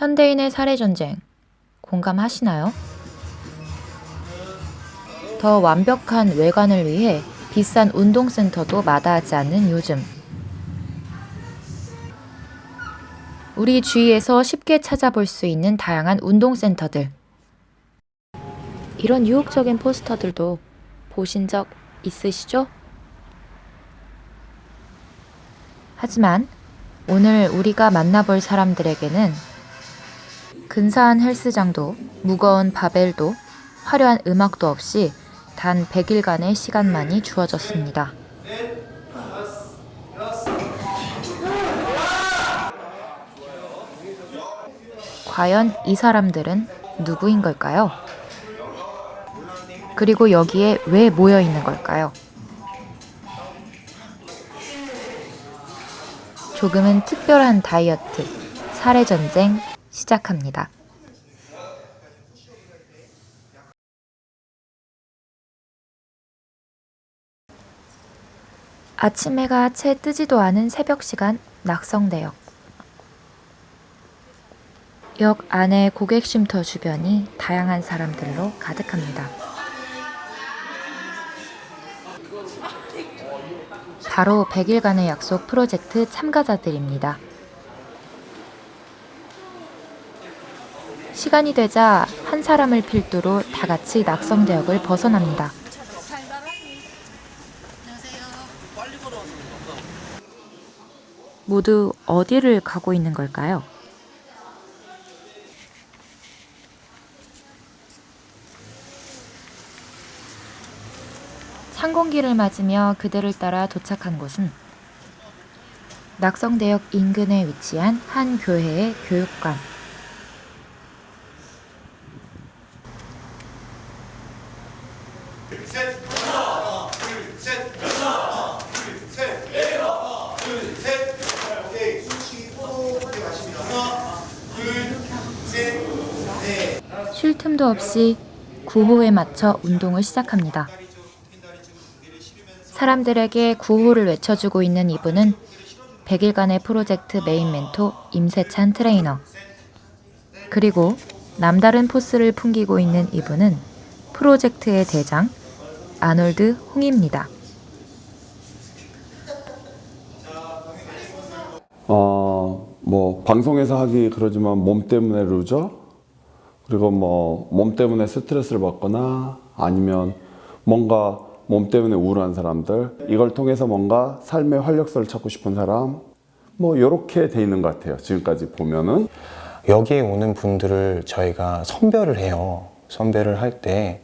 현대인의 살해 전쟁 공감하시나요? 더 완벽한 외관을 위해 비싼 운동센터도 마다하지 않는 요즘. 우리 주위에서 쉽게 찾아볼 수 있는 다양한 운동센터들. 이런 유혹적인 포스터들도 보신 적 있으시죠? 하지만 오늘 우리가 만나볼 사람들에게는 근사한 헬스장도 무거운 바벨도 화려한 음악도 없이 단 100일간의 시간만이 주어졌습니다. 과연 이 사람들은 누구인 걸까요? 그리고 여기에 왜 모여 있는 걸까요? 조금은 특별한 다이어트, 살해 전쟁 시작합니다. 아침 해가 채 뜨지도 않은 새벽 시간 낙성대역. 역 안의 고객 쉼터 주변이 다양한 사람들로 가득합니다. 바로 100일간의 약속 프로젝트 참가자들입니다. 시간이 되자 한 사람을 필두로 다 같이 낙성대역을 벗어납니다. 모두 어디를 가고 있는 걸까요? 창공기를 맞으며 그들을 따라 도착한 곳은 낙성대역 인근에 위치한 한 교회의 교육관. 틈도 없이 구호에 맞춰 운동을 시작합니다. 사람들에게 구호를 외쳐주고 있는 이분은 100일간의 프로젝트 메인 멘토 임세찬 트레이너. 그리고 남다른 포스를 풍기고 있는 이분은 프로젝트의 대장 아놀드 홍입니다. 어, 뭐 방송에서 하기 그러지만 몸 때문에 루저 그리고 뭐 몸 때문에 스트레스를 받거나 아니면 뭔가 몸 때문에 우울한 사람들 이걸 통해서 뭔가 삶의 활력소를 찾고 싶은 사람 뭐 이렇게 돼 있는 것 같아요. 지금까지 보면은 여기에 오는 분들을 저희가 선별을 해요. 선별을 할 때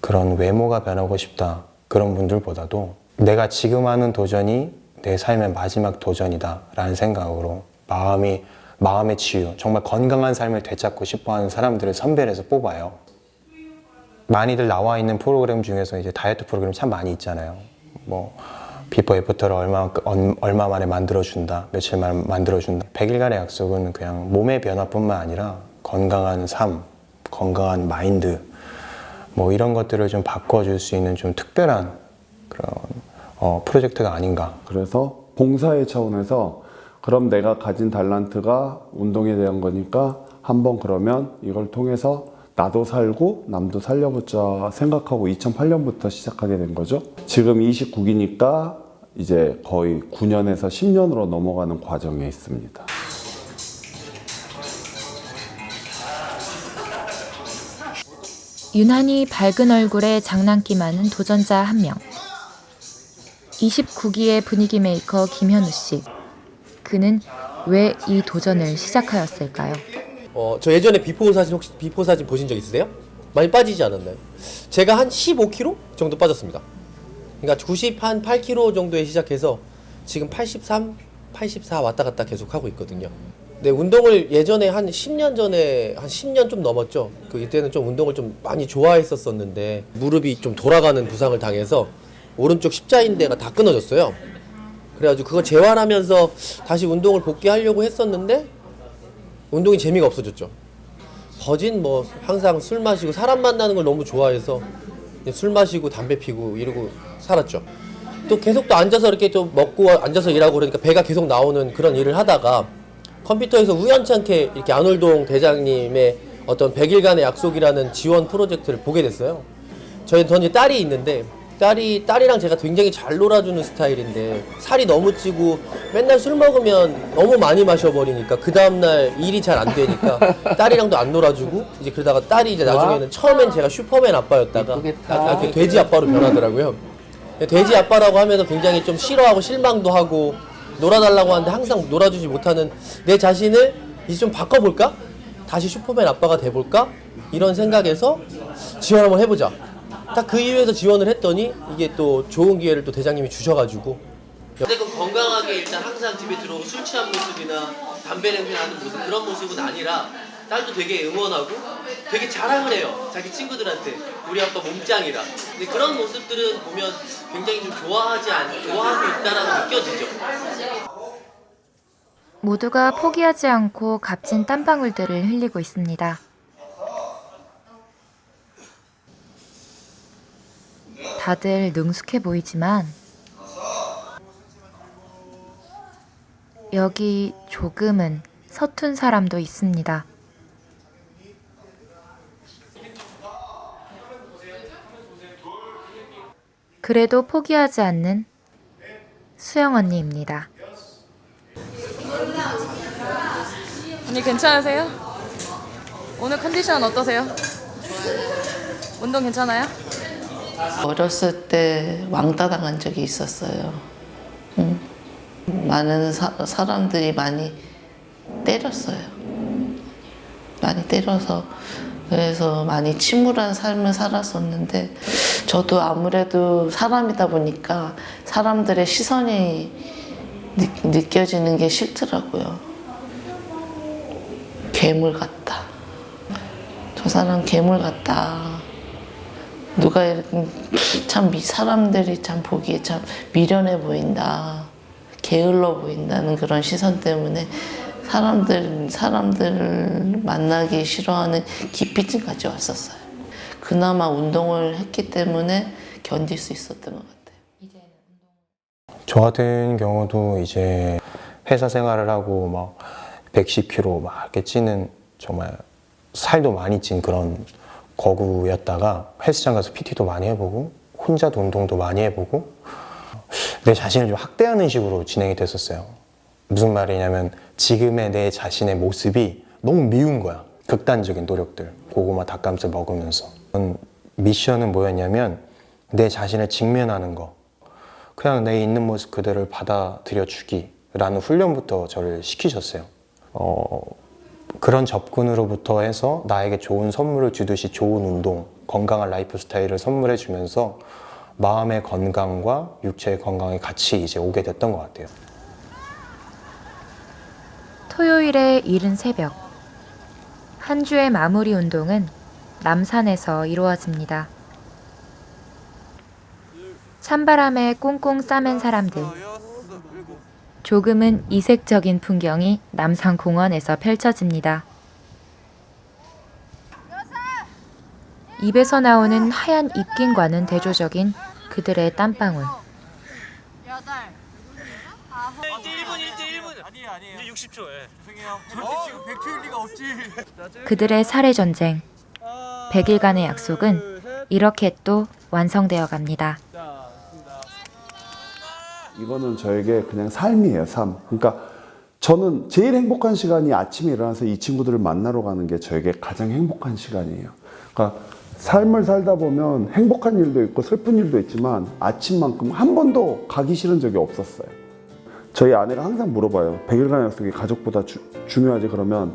그런 외모가 변하고 싶다. 그런 분들보다도 내가 지금 하는 도전이 내 삶의 마지막 도전이다. 라는 생각으로 마음이, 마음의 치유, 정말 건강한 삶을 되찾고 싶어 하는 사람들을 선별해서 뽑아요. 많이들 나와 있는 프로그램 중에서 이제 다이어트 프로그램 참 많이 있잖아요. 뭐, 비포 애프터를 얼마, 얼- 얼마 만에 만들어준다. 며칠 만에 만들어준다. 100일간의 약속은 그냥 몸의 변화뿐만 아니라 건강한 삶, 건강한 마인드, 뭐 이런 것들을 좀 바꿔줄 수 있는 좀 특별한 그런 어, 프로젝트가 아닌가. 그래서 봉사의 차원에서 그럼 내가 가진 달란트가 운동에 대한 거니까 한번 그러면 이걸 통해서 나도 살고 남도 살려보자 생각하고 2008년부터 시작하게 된 거죠. 지금 29기니까 이제 거의 9년에서 10년으로 넘어가는 과정에 있습니다. 유난히 밝은 얼굴에 장난기 많은 도전자 한 명. 29기의 분위기 메이커 김현우 씨. 그는 왜 이 도전을 시작하였을까요? 어, 저 예전에 비포 사진 혹시 비포 사진 보신 적 있으세요? 많이 빠지지 않았나요? 제가 한 15kg 정도 빠졌습니다. 그러니까 90 한 8kg 정도에 시작해서 지금 83, 84 왔다 갔다 계속 하고 있거든요. 네, 운동을 예전에 한 10년 전에 한 10년 좀 넘었죠. 그 이때는 좀 운동을 좀 많이 좋아했었었는데 무릎이 좀 돌아가는 부상을 당해서 오른쪽 십자인대가 다 끊어졌어요. 그래가지고 그거 재활하면서 다시 운동을 복귀하려고 했었는데 운동이 재미가 없어졌죠. 거진 뭐 항상 술 마시고 사람 만나는 걸 너무 좋아해서 술 마시고 담배 피고 이러고 살았죠. 또 계속 또 앉아서 이렇게 좀 먹고 앉아서 일하고 그러니까 배가 계속 나오는 그런 일을 하다가 컴퓨터에서 우연찮게 이렇게 안월동 대장님의 어떤 100일간의 약속이라는 지원 프로젝트를 보게 됐어요. 저희 전 이제 딸이 있는데 딸이 딸이랑 제가 굉장히 잘 놀아주는 스타일인데 살이 너무 찌고 맨날 술 먹으면 너무 많이 마셔버리니까 그 다음날 일이 잘 안 되니까 딸이랑도 안 놀아주고 이제 그러다가 딸이 이제 나중에는 처음엔 제가 슈퍼맨 아빠였다가 약간 이렇게 돼지 아빠로 변하더라고요. 돼지 아빠라고 하면서 굉장히 좀 싫어하고 실망도 하고 놀아달라고 하는데 항상 놀아주지 못하는 내 자신을 이제 좀 바꿔볼까? 다시 슈퍼맨 아빠가 돼볼까? 이런 생각에서 지원 한번 해보자. 딱 그 이유에서 지원을 했더니 이게 또 좋은 기회를 또 대장님이 주셔가지고. 어쨌든 건강하게 일단 항상 집에 들어오고 술 취한 모습이나 담배 냄새 나는 모습 그런 모습은 아니라 딸도 되게 응원하고 되게 자랑을 해요. 자기 친구들한테. 우리 아빠 몸짱이라. 근데 그런 모습들은 보면 굉장히 좀 좋아하지 않 좋아하고 있다라고 느껴지죠. 모두가 포기하지 않고 값진 땀방울들을 흘리고 있습니다. 다들 능숙해 보이지만 여기 조금은 서툰 사람도 있습니다. 그래도 포기하지 않는 수영 언니입니다. 언니 괜찮으세요? 오늘 컨디션 어떠세요? 운동 괜찮아요? 어렸을 때 왕따 당한 적이 있었어요. 음. 많은 사, 사람들이 많이 때렸어요. 많이 때려서 그래서 많이 침울한 삶을 살았었는데 저도 아무래도 사람이다 보니까 사람들의 시선이 느, 느껴지는 게 싫더라고요. 괴물 같다. 저 사람 괴물 같다. 누가 참 미- 사람들이 참 보기에 참 미련해 보인다, 게을러 보인다는 그런 시선 때문에 사람들 사람들을 만나기 싫어하는 기피증까지 왔었어요. 그나마 운동을 했기 때문에 견딜 수 있었던 것 같아요. 저 같은 경우도 이제 회사 생활을 하고 막 110kg 막 이렇게 찌는 정말 살도 많이 찐 그런 거구였다가 헬스장 가서 PT도 많이 해보고 혼자도 운동도 많이 해보고 내 자신을 좀 학대하는 식으로 진행이 됐었어요. 무슨 말이냐면 지금의 내 자신의 모습이 너무 미운 거야. 극단적인 노력들. 고구마 닭가슴살 먹으면서. 음, 미션은 뭐였냐면 내 자신을 직면하는 거. 그냥 내 있는 모습 그대를 받아들여 주기라는 훈련부터 저를 시키셨어요. 어, 그런 접근으로부터 해서 나에게 좋은 선물을 주듯이 좋은 운동, 건강한 라이프 스타일을 선물해 주면서 마음의 건강과 육체의 건강이 같이 이제 오게 됐던 것 같아요. 토요일의 이른 새벽. 한 주의 마무리 운동은 남산에서 이루어집니다. 찬바람에 꽁꽁 싸맨 사람들. 조금은 이색적인 풍경이 남산 공원에서 펼쳐집니다. 입에서 나오는 하얀 입김과는 대조적인 그들의 땀방울. 그들의 살해 전쟁. 100일간의 약속은 이렇게 또 완성되어 갑니다. 이거는 저에게 그냥 삶이에요, 삶. 그러니까 저는 제일 행복한 시간이 아침에 일어나서 이 친구들을 만나러 가는 게 저에게 가장 행복한 시간이에요. 그러니까 삶을 살다 보면 행복한 일도 있고 슬픈 일도 있지만 아침만큼 한 번도 가기 싫은 적이 없었어요. 저희 아내가 항상 물어봐요. 100일간 약속이 가족보다 주- 중요하지 그러면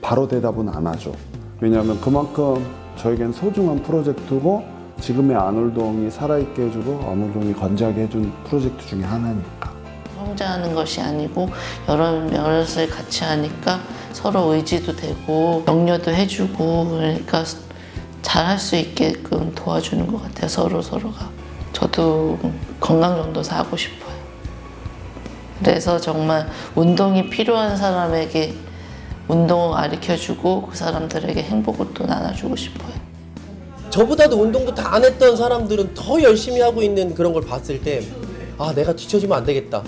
바로 대답은 안 하죠. 왜냐하면 그만큼 저에겐 소중한 프로젝트고 지금의 안울동이 살아있게 해주고 안울동이 건재하게 해준 프로젝트 중에 하나니까. 혼자 하는 것이 아니고 여러 여럿을 같이 하니까 서로 의지도 되고 격려도 해주고 그러니까 잘할 수 있게끔 도와주는 것 같아요 서로 서로가. 저도 건강 정도사 하고 싶어요. 그래서 정말 운동이 필요한 사람에게 운동을 가르쳐주고 그 사람들에게 행복을 또 나눠주고 싶어요 저보다도 운동도 다 안 했던 사람들은 더 열심히 하고 있는 그런 걸 봤을 때 아 내가 뒤처지면 안 되겠다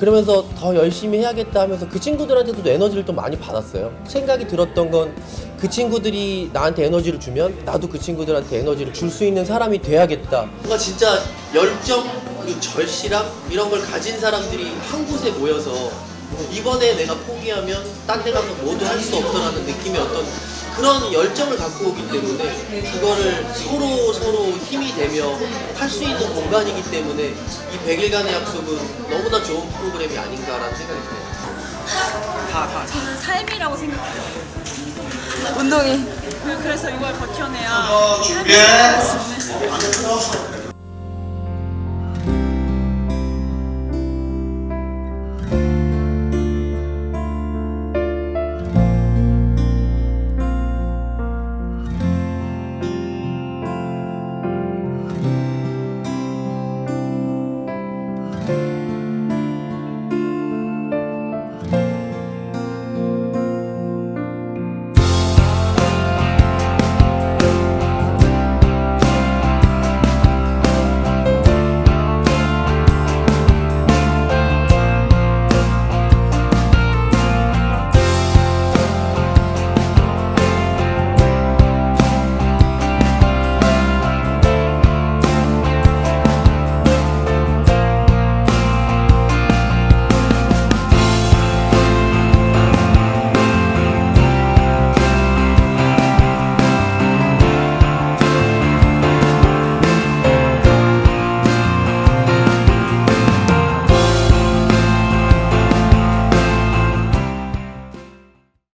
그러면서 더 열심히 해야겠다 하면서 그 친구들한테도 에너지를 좀 많이 받았어요. 생각이 들었던 건 그 친구들이 나한테 에너지를 주면 나도 그 친구들한테 에너지를 줄 수 있는 사람이 돼야겠다. 뭔가 진짜 열정 그리고 절실함 이런 걸 가진 사람들이 한 곳에 모여서 이번에 내가 포기하면 딴 데 가서 모두 할 수 없어라는 느낌의 어떤 그런 열정을 갖고 오기 때문에 그거를 서로 서로 힘이 되며 할 수 있는 공간이기 때문에 이 100일간의 약속은 너무나 좋은 프로그램이 아닌가라는 생각이 들어요. 저는 삶이라고 생각해요. 운동이 그래서 이걸 버텨내야 있는